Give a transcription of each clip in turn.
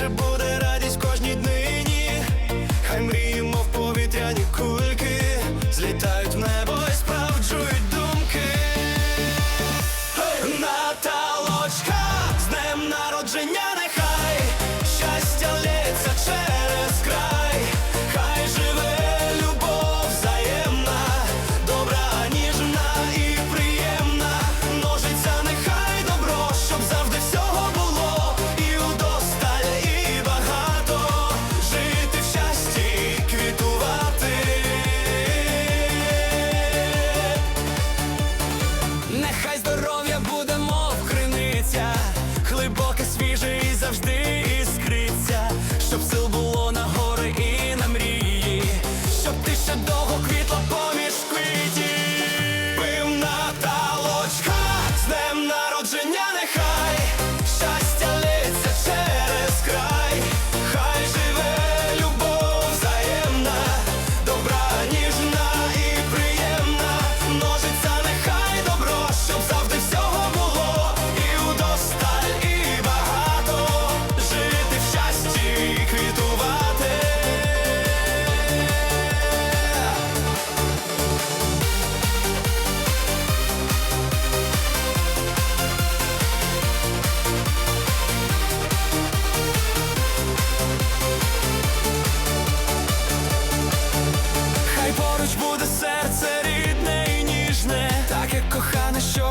Unpredictable. to go.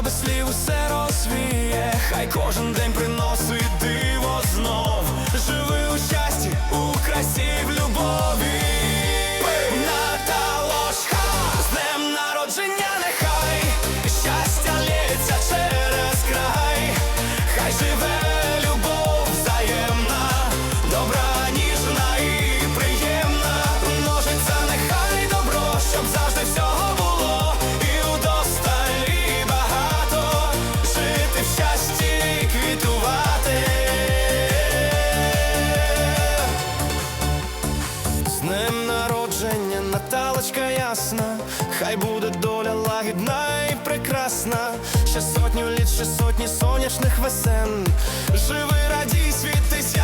без слів усе розвіє, хай кожен день приносить найпрекрасна, ще сотню літ, ще сотні сонячних весен. Живи радій світися.